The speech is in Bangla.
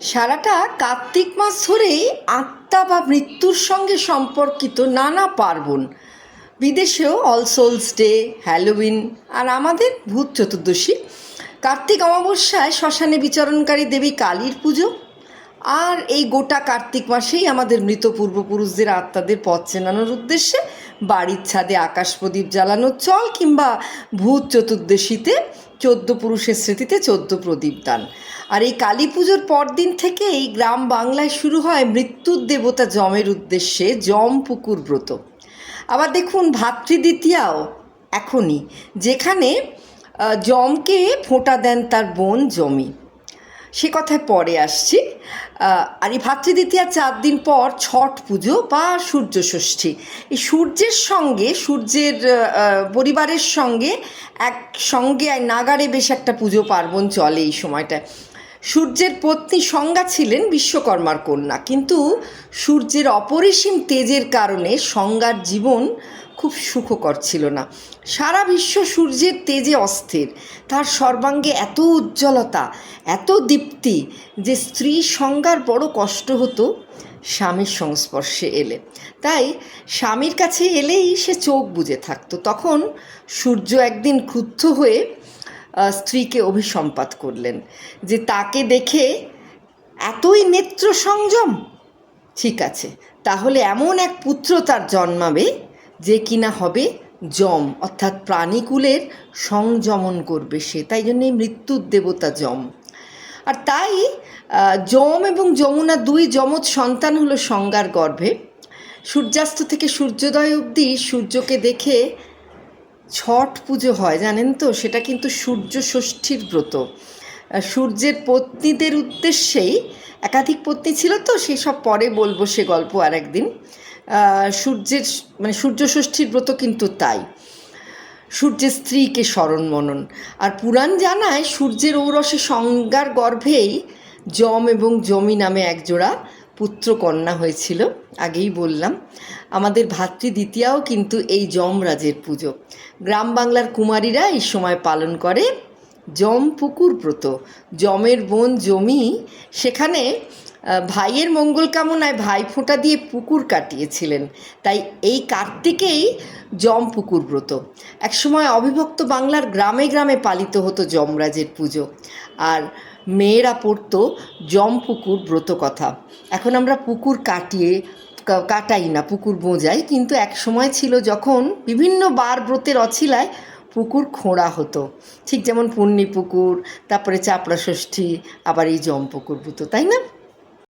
সারাটা কার্তিক মাস ধরেই আত্মা বা মৃত্যুর সঙ্গে সম্পর্কিত নানা পার্বণ। বিদেশেও অল সোলস ডে, হ্যালোউইন আর আমাদের ভূত চতুর্দশী। কার্তিক অমাবস্যায় শ্মশানে বিচরণকারী দেবী কালীর পুজো। আর এই গোটা কার্তিক মাসেই আমাদের মৃত পূর্বপুরুষদের আত্মাদের পথ চেনানোর উদ্দেশ্যে বাড়ির ছাদে আকাশ প্রদীপ জ্বালানোর চল কিংবা ভূত চতুর্দশীতে চোদ্দ পুরুষের স্মৃতিতে চোদ্দ প্রদীপ দান। আর এই কালী পুজোর পরদিন এই গ্রাম বাংলায় শুরু হয় মৃত্যুর দেবতা জমের উদ্দেশ্যে জম পুকুর ব্রত। আবার দেখুন ভাতৃদ্বিতীয়াও এখনই, যেখানে জমকে ফোঁটা দেন তার বোন জমি। সে কথায় পরে আসছি। আর এই ভাতৃদ্বিতীয়া চার দিন পর ছট পুজো বা সূর্য ষষ্ঠী। এই সূর্যের সঙ্গে, সূর্যের পরিবারের সঙ্গে এক সঙ্গে নাগারে বেশ একটা পুজো পার্বণ চলে এই সময়টায়। সূর্যের পত্নী সংজ্ঞা ছিলেন বিশ্বকর্মার কন্যা। কিন্তু সূর্যের অপরিসীম তেজের কারণে সংজ্ঞার জীবন খুব সুখকর ছিল না। সারা বিশ্ব সূর্যের তেজে অস্থির। তার সর্বাঙ্গে এত উজ্জ্বলতা, এত দীপ্তি যে স্ত্রী সংজ্ঞার বড় কষ্ট হতো স্বামীর সংস্পর্শে এলে। তাই স্বামীর কাছে এলেই সে চোখ বুজে থাকতো। তখন সূর্য একদিন ক্রুদ্ধ হয়ে স্ত্রীকে অভিসম্পাত করলেন যে তাকে দেখে এতই নেত্র সংযম। ঠিক আছে, তাহলে এমন এক পুত্র তার জন্মাবে যে কিনা হবে যম, অর্থাৎ প্রাণীকুলের সংযমন করবে সে, তাই জন্যই মৃত্যুর দেবতা যম। আর তাই যম এবং যমুনা দুই যমজ সন্তান হলো সংজ্ঞার গর্ভে। সূর্যাস্ত থেকে সূর্যোদয় অবধি সূর্যকে দেখে ছট পুজো হয়, জানেন তো? সেটা কিন্তু সূর্য ষষ্ঠীর ব্রত। সূর্যের পত্নীদের উদ্দেশ্যেই একাধিক পত্নী ছিল তো সেসব পরে বলব সে গল্প আর একদিন। সূর্যের মানে সূর্য ষষ্ঠীর ব্রত কিন্তু তাই। সূর্যের স্ত্রীকে স্মরণ মনন। আর পুরাণ জানায় সূর্যের ঔরসে সংজ্ঞার গর্ভেই যম এবং জমি নামে একজোড়া পুত্র কন্যা হয়েছিল, আগেই বললাম। আমাদের ভাতৃ দ্বিতীয়াও কিন্তু এই যমরাজের পুজো। গ্রাম বাংলার কুমারীরা এই সময় পালন করে যম পুকুর ব্রত। যমের বোন, জমি, সেখানে ভাইয়ের মঙ্গল কামনায় ভাই ফোঁটা দিয়ে পুকুর কাটিয়েছিলেন। তাই এই কার্তিকেই যম পুকুর ব্রত। একসময় অবিভক্ত বাংলার গ্রামে গ্রামে পালিত হতো যমরাজের পুজো। আর মেয়েরা পড়ত জমপুকুর ব্রত কথা। এখন আমরা পুকুর কাটিয়ে কাটাই না, পুকুর বোঝাই। কিন্তু এক সময় ছিল যখন বিভিন্ন বার ব্রতের অছিলায় পুকুর খোঁড়া হতো। ঠিক যেমন পূর্ণি পুকুর, তারপরে চাপড়া ষষ্ঠী, আবার এই জম পুকুর ব্রত, তাই না?